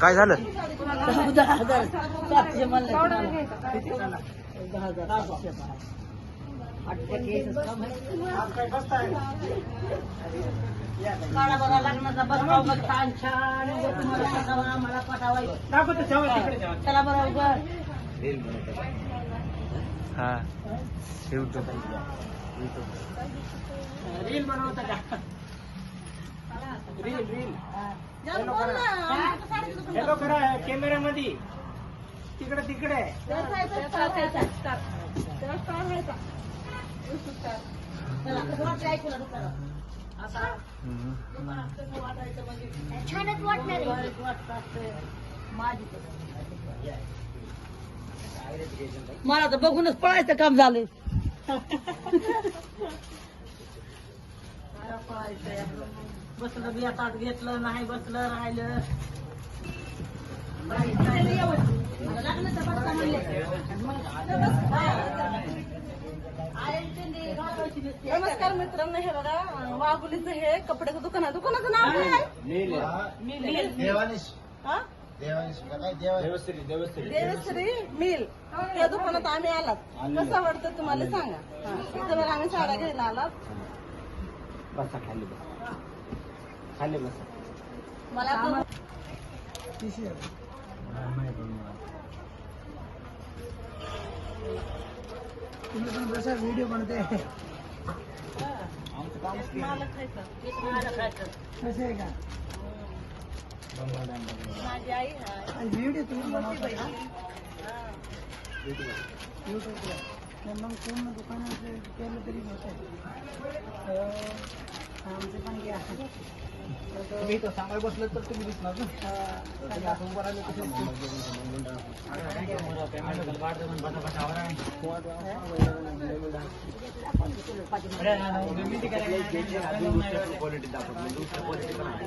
काय झालं? दहा हजार सातशे म्हणलं दहा हजार सातशे लग्नाचा छान चला बरं हा ठेवतो. रील बनवता का? Reel reel. हॅलो करा कॅमेऱ्यामध्ये तिकडे तिकडे म्हणजे छानच वाटणार. मला तर बघूनच पळायचं काम झालं बसलं बी आता घेतलं नाही बसलं राहिलं नमस्कार मित्रांनो हे बघा अं, वाघुलीचं हे कपड्याचं दुकान आहे. दुकानाचं नाव काय देवानीश हा? देवश्री देवश्री देवश्री मिल. त्या दुकानात आम्ही आलात. कसं वाटतं तुम्हाला सांगा? हा. इथं बघा आम्ही साड्या घ्यायला आलात. बसा खाली बसा. खाली बसा. मला तुम्ही पण. बसा व्हिडिओ बनते. कसे आहे का माझी आई व्हिडिओ तुम्ही बनवता का युट्यूबला मग पूर्ण दुकानाचं केलं तरी होत आमचं पण घ्या तुम्ही इथं सांगायला बसलं तर तुम्ही दिसणार ना राहिलं कसं क्वालिटी दाखवतो क्वालिटी पण आहे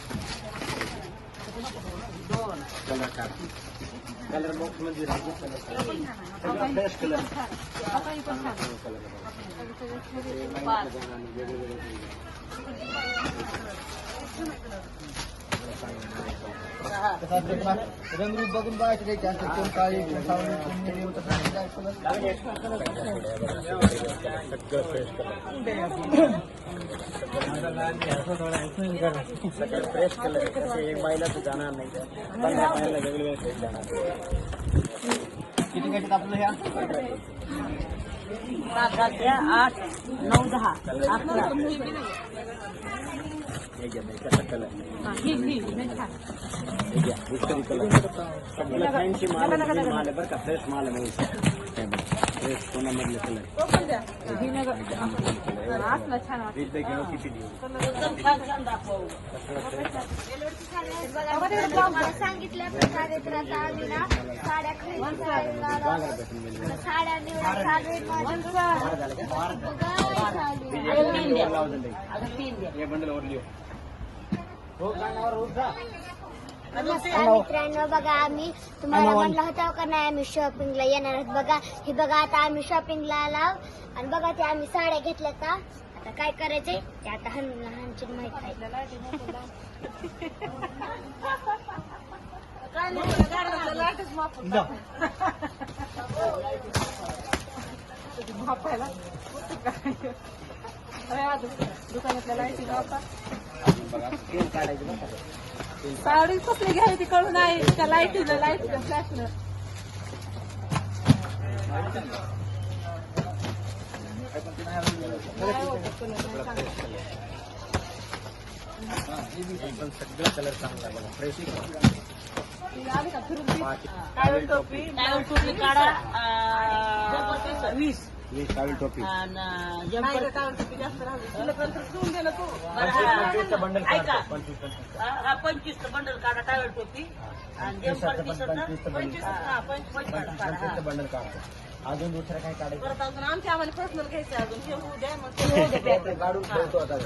कलर टाक कलर बॉक्स मध्ये राहतो कलर फ्रेश कलर हा. रंगरूप बघून बघायचं काही जास्त कोण काळी कोण सावळी कोण निळी होतं सगळं सगळं फ्रेश कलर तसे एक बाईला तर जाणार नाही पंधरा बाईला वेगवेगळे फ्रेश जाणार किती घ्यायच्यात आपलं ह्या सात आठ नऊ दहा अकरा हे फ्रेश माल फ्रेश कोणामधले कलर सांगितल्या प्रकारे तर आता आम्ही ना साड्या खरेदी करायला आलो. साड्या निवडा नमस्कार मित्रांनो बघा आम्ही तुम्हाला म्हणलं होतं का नाही आम्ही शॉपिंगला येणार आहोत. बघा हे बघा आता आम्ही शॉपिंगला आलो. आणि बघा ते आम्ही साड्या घेतल्या का? आता काय करायचंय? ते आता हन लहानची माहीत आहे. होती नाही दुकानातल्या लाईटी वापर साडी कसली घ्यायची कळून नाही त्या लाईटीला लाइट फ्लॅशनं एकदम सगळं कलर चांगला बघा फ्रेश काय टोपी काढा वीस. ही टावेल टोपी. आणि नाही जम्पर रे, टावेल टोपी जास्त राहिली. शिल्लक नंतर ठेवून दे ना तू. पंचवीसचं बंडल ऐका. काढतो, पंचवीस पंचवीस. हा हा पंचवीसचं बंडल काढा टावेल टोपी. आणि जम्पर टी शर्ट पंचवीसचं बंडल पंचवीस, हा, पंचवीस काढा. पंचवीसचं बंडल काढतो अजून दुसरं काय काढायचं? परत अजून आमच्या आम्हाला पर्सनल घ्यायचे अजून. हे होऊ द्या मग ते होऊ द्या. ते काढून ठेवतो आता.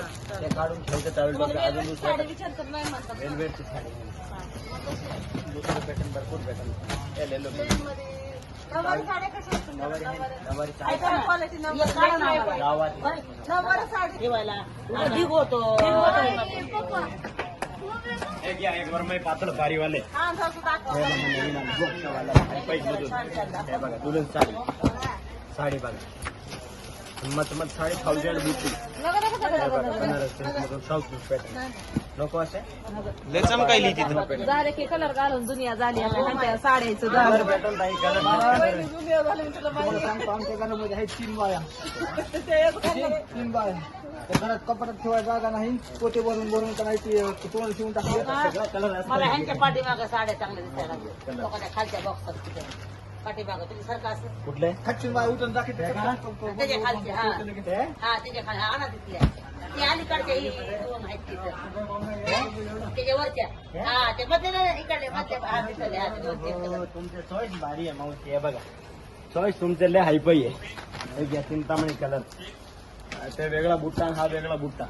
ते काढून ठेवतो टावेल तुम्हाला टोपी अजून दुसरं साडी विचारतात नाही म्हणतात वेलवेटची साडी. दुसरं पॅटर्न भरपूर पॅटर्न एल एल नऊवारी साड्या कशा आहेत नवारी तुमच्या? आहे, नवारी काय चांगली. काय quality एक नऊवारी? काढा ना आम्हाला. गावात होय, नऊवारी साडी ठेवायला ढीग होतो एक या एक वर मी पातळ बारीवाले हा जाऊ तू दाखव हे बघा नवीन आलं. गोपच्यावाला. आणि पैठमधून. हे बघा दुल्हन साडी साडी बघा मत मत साडी थाउजंड बुटी नका नका हे बघा बनारस सिल्कमधून साऊथ पॅटर्न नको असे? लय चमकायली तिथं झाले की कलर घालून दुनिया झाली आता. ह्यांच्या साड्याचं कलर पॅटर्न काही कलर दुनिया झाली मी तुला तुम्हाला सांगतो आमच्या घरामध्ये आहेत तीन बाया. माहिती ते एक घालणार. तीन बाया. त्या घरात कपाटात ठेवायला जागा नाही. पोते भरून भरून करायची तोंड शिवून कलर मला ह्यांच्या पाठीमागं साड्या चांगल्या दिसायला लागल्या. लोकांच्या खालच्या बॉक्सात तिथे. पाठीमागं तुम्ही असं. कुठले? खाची बाय उठून दाखवते त्याच्या खालची हा. हा त्याच्या खाली हा ना तिथल्या ती अलीकडच्या ही दोन आहेत तिथं. त्याच्या वरच्या हा ते इकडले हा. तुमचे चॉईस भारी आहे मावशी हे बघा. चॉईस तुमचे लय हायपई आहे. घ्या चिंतामणी कलर ते वेगळा बुट्टा हा वेगळा बुट्टा.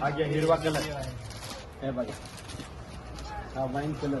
हा घ्या हिरवा कलर हे बघा. हा वाईन कलर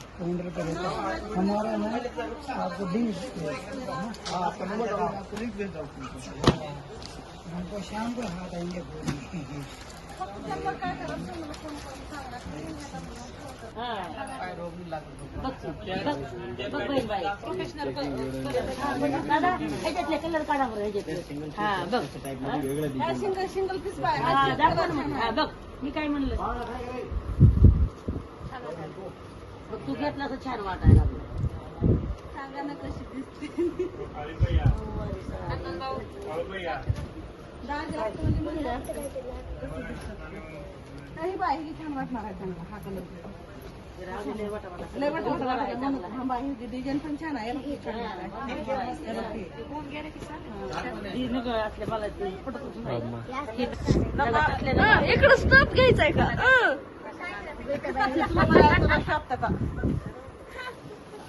इसीलिए काउंटर पर रहता है हमारा ना आपको लिंक हाँ आपका नंबर आपको लिंक भेज दो हमको शाम को हाथ आएंगे हा दादा कलर काढा बरं हा बघ. सिंगल सिंगल पीस हा दाखवा ना. हा बघ. मी काय म्हणलं? घेतला तर छान वाटायला. सांगा ना कशी दिसते. दाजी आता म्हणलं, नाही बाई छान वाटणार आहे त्यांना हा कलर हा डिझाईन पण छान आहे आहे. इकडं स्टॉप घ्यायचंय का? हाँ,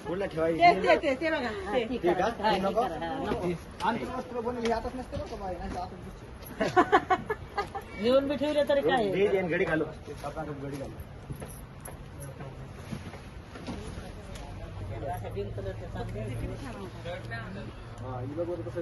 कुठला ठेवायचं ते बघा ठीक आहे आमच्या कोणी आताच नसते बघ घेऊन बी ठेवले तरी तो काय घडी घालू घडी घालू कसं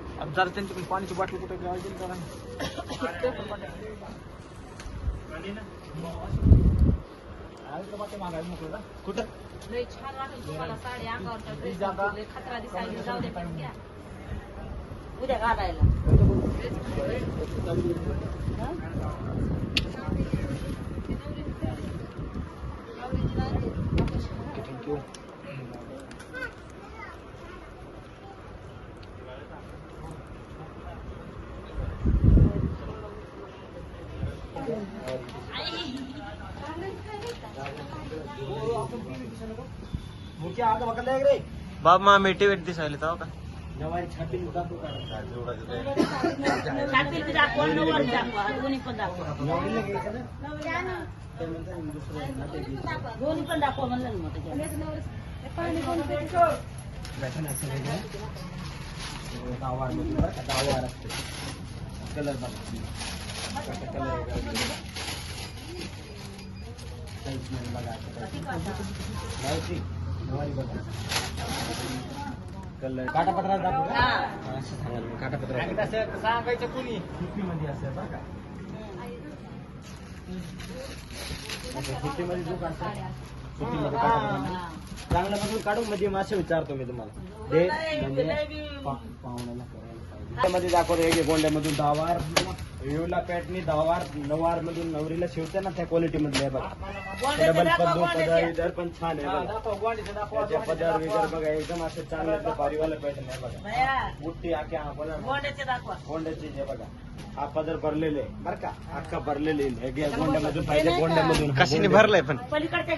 जरा त्यांच्याकडे पाण्याची बाटली कुठे घ्यायची ना जरा. कुठं? लय छान वाटेल तुम्हाला साडी जागा. ड्रेस खतरा दिसायला जाऊ दे पण घ्या. उद्या घालायला. थँक्यू ಮುಖ್ಯ ಆಟ ಮಕ್ಕಳೇ ರೀ ಬಾಬ್ ಮಾ ಮೇಟಿ ಬೆಟ್ಟಿ ಸೈಲಿ ತಾವ ನವಾರಿ ಛಾಪಿ ಉದಾಕು ಛಾಪಿ ಉದಾಕು ನವಾರಿ ಉದಾಕು ಅದೂನಿ पण दाखव नवरीला घ्यायचं ना? दोन्ही पण दाखव म्हणलं ना मोठं बॅटन असं दहा कलर बघा कलर बघा कलर काटापत्रा दाखवू का? असं सांगाल मी काटापत्रा सांगायचं कोणी मध्ये असं बरं का सुट्टीमध्ये जो काढतो सुट्टीमध्ये काढा चांगलं बघून काढू म्हणजे मासे विचारतो मी तुम्हाला म्हणजे पा- पाहुण्याला करायला पाहिजे. त्यामध्ये दाखवतो एक गोंड्यामधून दहा वार व्ह्यूला पॅटनी दहावार नऊवार मधून नवरीला शिवते ना त्या क्वालिटी मधले बघा. डबल पद्धू पदार इधर पण छान आहे त्याचे पदार विदर बघा एकदम असं चांगलं भारीवाला पॅटर्न आहे बघा. बुट्टी आखे हा पदर गोंड्याचे जे बघा. हा पदर भरलेले बर का? अख्खा भरलेले गोंड्यामधून पाहिजे गोंड्यामधून कशीने भरलंय पण? पलीकडच्या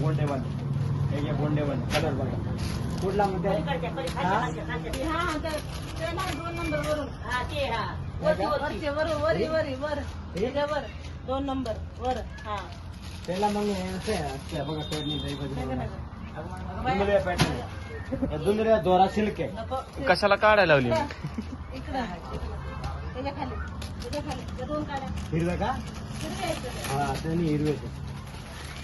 गोंडे बन हे गोंडे बन कलर बघा. कुठला मध्ये पलीकडच्या, पलीकडच्या, हा? खालच्या, खालच्या. हा, ते- ते ना, दोन नंबर वरून. हा, ते, हा. वरती, वरती, वर, वरी, वरी, वर. त्याच्यावर. दोन नंबर वर हा त्याला मग हे असं आहे, असं आहे, बघा जाई बघा. दुंदऱ्या पॅटर्न आहे. या दुंदऱ्या दोरा सिल्क आहे नको. कशाला काढायला लावली इकडं. त्याच्या खाली त्याच्या खाली त्या दोन काड्या हिरव्या का हा त्यांनी हिरवे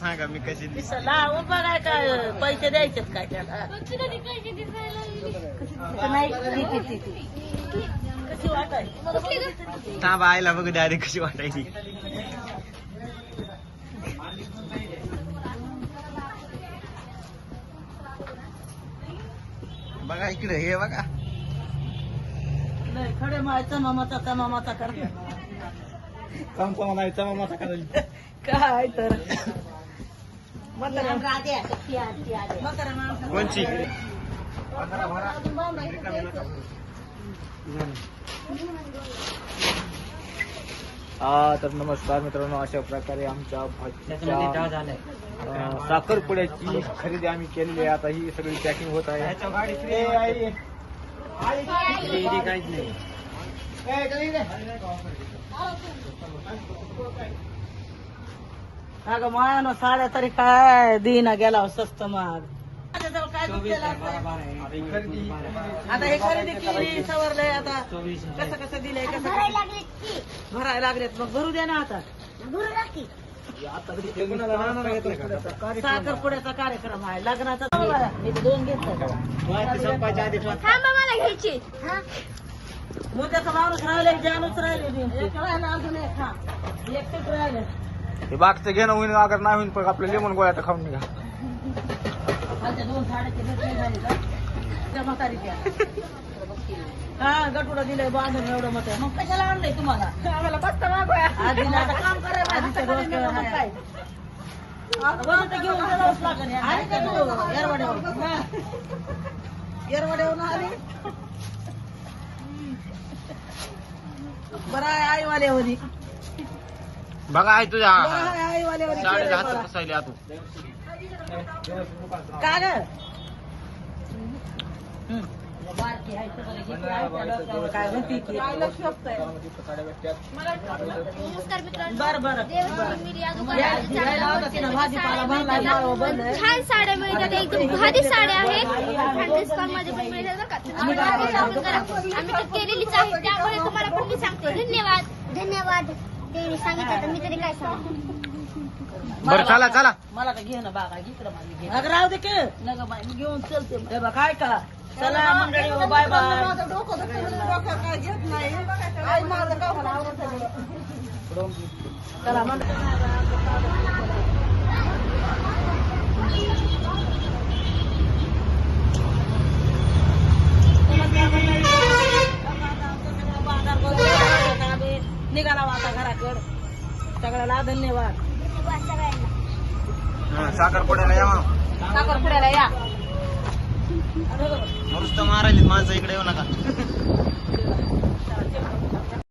सांगा मी कशी दिस लावून बघाय काय पैसे द्यायचेत काय त्याला? कशी वाटायची? थांबा आईला बघू कशी वाटायची. बघा इकडे हे बघा. नाही, खडे मायचा मामाचा का मामाचा कर. चमचा म्हणायचा मामाचा करायला काय तर. म्हाताऱ्या माणसाला- कोणची हा तर नमस्कार मित्रांनो अशा प्रकारे आमच्या भाजीच्या साखरपुड्याची खरेदी आम्ही केलेली आहे आता ही सगळी पॅकिंग होत आहे काहीच नाही. अगं मायानं साड्या तरी काय? दिना गेला हो स्वस्त महाग काय दुखलेलं? आता ही खरेदी हे केली सवरलंय आता. कसं कसं दिलंय कसं भरायला कसं? भरायला लागलेत. मग भरू दे ना आता. का? साखरपुड्याचा कार्यक्रम आहे. लग्नाचा दोन घेतलं माहिती संपायच्या आधी थांबा मला घ्यायची. मुद्द्याचा माणूस राहिले जानूच राहिला. अजून एक. हा. एकटेच राहिले हे बागचं घेणं होईन अगर नाही होईन पण आपलं लेमन गोळ्या तर खाऊन निघा. हा गटुडा दिलंय बांधून एवढं मत मग कशाला आणलंय तुम्हाला? आम्हाला बसता मागोया आधी आता काम करायला आधीचं डोकं आहे. बरं तर घेऊन जावंच लागेल. आली का तू? येरवड्यावरून? हा. येरवड्यावरून आली. बरं आहे आईवाल्यावरी. बघा आहे तुझ्या साडे हातात मला. बसायले आतू. का ग? काय म्हणते की नमस्कार मित्रांनो. बरं बरं देवगिरी मिरी या या- यायला होता तिनं भाजीपाला भरलाय माळव बंद आहे. छान साड्या मिळतात एकदम भारी साड्या आहेत. आणि डिस्काउंट मध्ये पण मिळतात बरं का. तुम्ही आम्ही करा. आम्ही तर केलेलीच आहे त्यामुळे तुम्हाला पण मी सांगते. धन्यवाद. धन्यवाद. त्यांनी सांगितलं तर मी तरी काय सांगू? बरं चला चला. मला का घे ना बागा इकडं माझी घे अगं राहू दे की. नग बाई मी घेऊन चलते हे बघ काय का? चला मंडळी हो, बाय बाय. चला. मंडळी. निघाला आता घराकड. सगळ्याला धन्यवाद. साखरपुड्याला या साखरपुड्याला या. नुसतं मारायला माणसं इकडे येऊ नका.